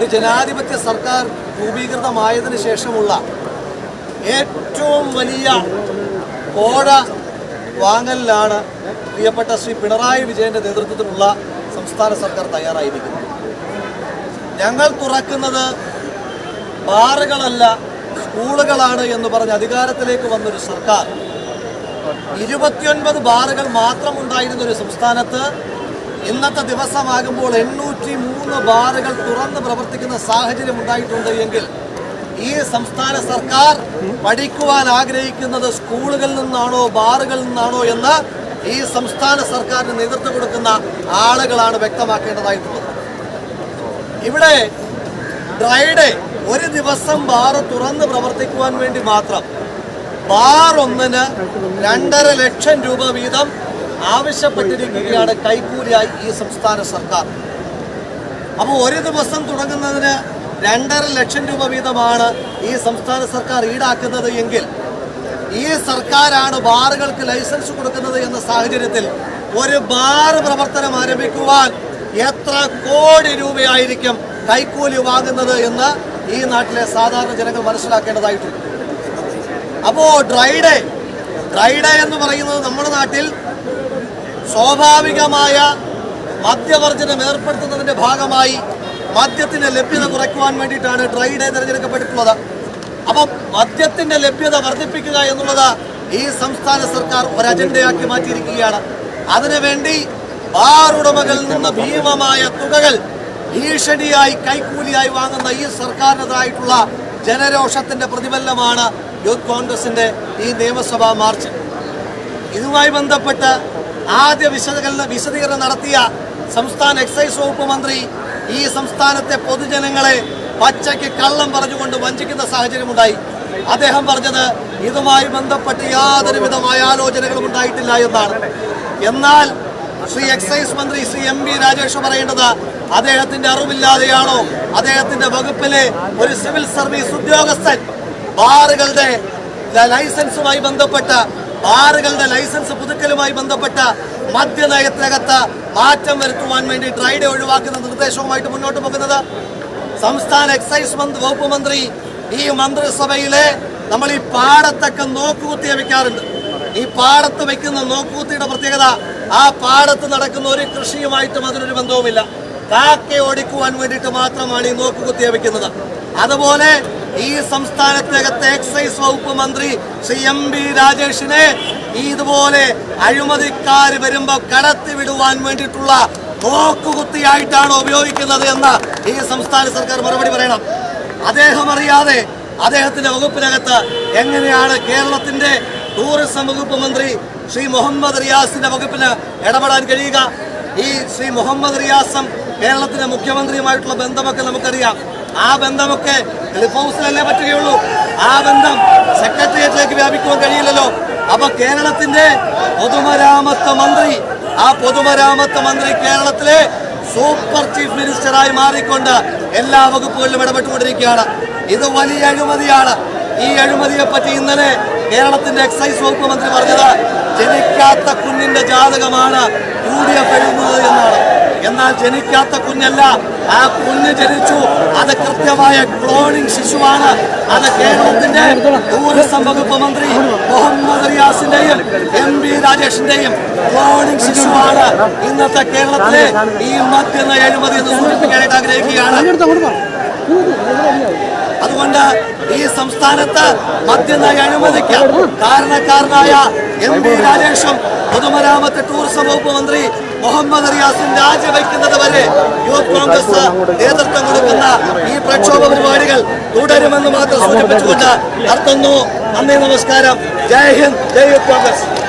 ഒരു ജനാധിപത്യ സർക്കാർ രൂപീകൃതമായതിനു ശേഷമുള്ള ഏറ്റവും വലിയ കോഴ വാങ്ങലിലാണ് പ്രിയപ്പെട്ട ശ്രീ പിണറായി വിജയന്റെ നേതൃത്വത്തിലുള്ള സംസ്ഥാന സർക്കാർ തയ്യാറായിരിക്കുന്നത്. ഞങ്ങൾ തുറക്കുന്നത് ബാറുകളല്ല സ്കൂളുകളാണ് എന്ന് പറഞ്ഞ് അധികാരത്തിലേക്ക് വന്നൊരു സർക്കാർ. ഇരുപത്തിയൊൻപത് ബാറുകൾ മാത്രം ഉണ്ടായിരുന്ന ഒരു സംസ്ഥാനത്ത് ഇന്നത്തെ ദിവസമാകുമ്പോൾ എണ്ണൂറ്റി മൂന്ന് ബാറുകൾ തുറന്ന് പ്രവർത്തിക്കുന്ന സാഹചര്യം ഉണ്ടായിട്ടുണ്ട് എങ്കിൽ ഈ സംസ്ഥാന സർക്കാർ പഠിക്കുവാൻ ആഗ്രഹിക്കുന്നത് സ്കൂളുകളിൽ നിന്നാണോ ബാറുകളിൽ നിന്നാണോ എന്ന് ഈ സംസ്ഥാന സർക്കാരിന് നേതൃത്വം കൊടുക്കുന്ന ആളുകളാണ് വ്യക്തമാക്കേണ്ടതായിട്ടുള്ളത്. ഇവിടെ ഡ്രൈഡേ ഒരു ദിവസം ബാറ് തുറന്ന് പ്രവർത്തിക്കുവാൻ വേണ്ടി മാത്രം ബാർ ഒന്നിന് രണ്ടര ലക്ഷം രൂപ വീതം ആവശ്യപ്പെട്ടിരിക്കുകയാണ് കൈക്കൂലിയായി ഈ സംസ്ഥാന സർക്കാർ. അപ്പോൾ ഒരു ദിവസം തുടങ്ങുന്നതിന് രണ്ടര ലക്ഷം രൂപ വീതമാണ് ഈ സംസ്ഥാന സർക്കാർ ഈടാക്കുന്നത് എങ്കിൽ ഈ സർക്കാരാണ് ബാറുകൾക്ക് ലൈസൻസ് കൊടുക്കുന്നത് എന്ന സാഹചര്യത്തിൽ ഒരു ബാർ പ്രവർത്തനം ആരംഭിക്കുവാൻ എത്ര കോടി രൂപയായിരിക്കും കൈക്കൂലി വാങ്ങുന്നത് എന്ന് ഈ നാട്ടിലെ സാധാരണ ജനങ്ങൾ മനസ്സിലാക്കേണ്ടതായിട്ടുണ്ട്. അപ്പോ ഡ്രൈഡേ ഡ്രൈഡേ എന്ന് പറയുന്നത് നമ്മുടെ നാട്ടിൽ സ്വാഭാവികമായ മദ്യവർജനം ഏർപ്പെടുത്തുന്നതിന്റെ ഭാഗമായി മദ്യത്തിന്റെ ലഭ്യത കുറയ്ക്കുവാൻ വേണ്ടിയിട്ടാണ് ഡ്രൈ ഡേ തിരഞ്ഞെടുക്കപ്പെട്ടിട്ടുള്ളത്. അപ്പം മദ്യത്തിന്റെ ലഭ്യത വർദ്ധിപ്പിക്കുക എന്നുള്ളത് ഈ സംസ്ഥാന സർക്കാർ ഒരു അജണ്ടയാക്കി മാറ്റിയിരിക്കുകയാണ്. അതിനുവേണ്ടി ബാർ ഉടമകളിൽ നിന്ന് ഭീമമായ തുകകൾ ഭീഷണിയായി കൈക്കൂലിയായി വാങ്ങുന്ന ഈ സർക്കാരിനെതിരായിട്ടുള്ള ജനരോഷത്തിന്റെ പ്രതിഫലനമാണ് യൂത്ത് കോൺഗ്രസിന്റെ ഈ നിയമസഭാ മാർച്ച്. ഇതുമായി ബന്ധപ്പെട്ട് ആദ്യ വിശകലന വിശദീകരണം നടത്തിയ സംസ്ഥാന എക്സൈസ് വകുപ്പ് മന്ത്രി ഈ സംസ്ഥാനത്തെ പൊതുജനങ്ങളെ പച്ചയ്ക്ക് കള്ളം പറഞ്ഞുകൊണ്ട് വഞ്ചിക്കുന്ന സാഹചര്യമുണ്ടായി. അദ്ദേഹം പറഞ്ഞത് ഇതുമായി ബന്ധപ്പെട്ട് യാതൊരു വിധമായ ആലോചനകളും ഉണ്ടായിട്ടില്ല എന്നാണ്. എന്നാൽ ശ്രീ എക്സൈസ് മന്ത്രി ശ്രീ എം വി രാജേഷ് പറയേണ്ടത് അദ്ദേഹത്തിന്റെ അറിവില്ലാതെയാണോ? അദ്ദേഹത്തിന്റെ വകുപ്പിലെ ഒരു സിവിൽ സർവീസ് ഉദ്യോഗസ്ഥൻ ബാറുകളുടെ ലൈസൻസുമായി ബന്ധപ്പെട്ട ബാറുകളുടെ ലൈസൻസ് പുതുക്കലുമായി ബന്ധപ്പെട്ട മദ്യനയത്തിനകത്ത് മാറ്റം വരുത്തുവാൻ വേണ്ടി ഡ്രൈഡേ ഒഴിവാക്കുന്ന നിർദ്ദേശവുമായിട്ട് മുന്നോട്ട് പോകുന്നത്. സംസ്ഥാന എക്സൈസ് മന്ത്രി വകുപ്പ് മന്ത്രി ഈ മന്ത്രിസഭയിലെ നമ്മൾ ഈ പാടത്തൊക്കെ നോക്കുകുത്തിയെ വെക്കാറുണ്ട് ഈ പാടത്ത് വെക്കുന്ന നോക്കുകുത്തിയുടെ പ്രത്യേകത ആ പാടത്ത് നടക്കുന്ന ഒരു കൃഷിയുമായിട്ടും അതിനൊരു ബന്ധവുമില്ല. കാക്ക ഓടിക്കുവാൻ വേണ്ടിയിട്ട് മാത്രമാണ് ഈ നോക്കുകുത്തിയെ വെക്കുന്നത് അതുപോലെ ഈ സംസ്ഥാനത്തിനകത്തെ എക്സൈസ് വകുപ്പ് മന്ത്രി ശ്രീ എം ബി രാജേഷിനെ ഇതുപോലെ അഴിമതിക്കാർ വരുമ്പോൾ കടത്തി വിടുവാൻ വേണ്ടിയിട്ടുള്ള നോക്കുകുത്തിയായിട്ടാണ് ഉപയോഗിക്കുന്നത് എന്ന് ഈ സംസ്ഥാന സർക്കാർ മറുപടി പറയണം. അദ്ദേഹം അറിയാതെ അദ്ദേഹത്തിന്റെ വകുപ്പിനകത്ത് എങ്ങനെയാണ് കേരളത്തിന്റെ ടൂറിസം വകുപ്പ് മന്ത്രി ശ്രീ മുഹമ്മദ് റിയാസിന്റെ വകുപ്പിന് ഇടപെടാൻ കഴിയുക? ഈ ശ്രീ മുഹമ്മദ് റിയാസും കേരളത്തിന്റെ മുഖ്യമന്ത്രിയുമായിട്ടുള്ള ബന്ധമൊക്കെ നമുക്കറിയാം. ആ ബന്ധമൊക്കെ ക്ലിഫ് ഹൗസിലല്ലേ പറ്റുകയുള്ളൂ. ആ ബന്ധം സെക്രട്ടേറിയറ്റിലേക്ക് വ്യാപിക്കുവാൻ കഴിയില്ലല്ലോ. അപ്പൊ കേരളത്തിന്റെ പൊതുമരാമത്ത് മന്ത്രി ആ പൊതുമരാമത്ത് മന്ത്രി കേരളത്തിലെ സൂപ്പർ ചീഫ് മിനിസ്റ്ററായി മാറിക്കൊണ്ട് എല്ലാ വകുപ്പുകളിലും ഇടപെട്ടുകൊണ്ടിരിക്കുകയാണ്. ഇത് വലിയ അഴിമതിയാണ്. ഈ അഴിമതിയെ പറ്റി ഇന്നലെ കേരളത്തിന്റെ എക്സൈസ് വകുപ്പ് മന്ത്രി പറഞ്ഞത് ജനിക്കാത്ത കുഞ്ഞിന്റെ ജാതകമാണ് യു ഡി എഫ് എഴുതുന്നത് എന്നാണ്. എന്നാൽ ജനിക്കാത്ത കുഞ്ഞല്ല ആ കുഞ്ഞ് ജനിച്ചു. അത് കൃത്യമായ ക്ലോണിംഗ് ശിശുവാണ്. അത് കേരളത്തിന്റെ ടൂറിസം വകുപ്പ് മന്ത്രി മുഹമ്മദ് റിയാസിന്റെയും എം വി രാജേഷിന്റെയും ക്ലോണിംഗ് ശിശുവാണ് ഇന്നത്തെ കേരളത്തിലെ ഈ മദ്യന അഴിമതി എന്ന് സൂചിപ്പിക്കാനായിട്ട് ആഗ്രഹിക്കുകയാണ്. അതുകൊണ്ട് ഈ സംസ്ഥാനത്ത് മദ്യന അഴിമതിക്ക് കാരണക്കാരനായ എം വി രാജേഷും പൊതുമരാമത്ത് ടൂറിസം വകുപ്പ് മന്ത്രി മുഹമ്മദ് റിയാസും രാജിവെക്കുന്നത് വരെ യൂത്ത് കോൺഗ്രസ് നേതൃത്വം കൊടുക്കുന്ന ഈ പ്രക്ഷോഭ പരിപാടികൾ തുടരുമെന്ന് മാത്രം സൂചിപ്പിച്ചുകൊണ്ട് നടത്തുന്നു. നന്ദി നമസ്കാരം. ജയ് ഹിന്ദ് ജയ് യൂത്ത് കോൺഗ്രസ് Yes.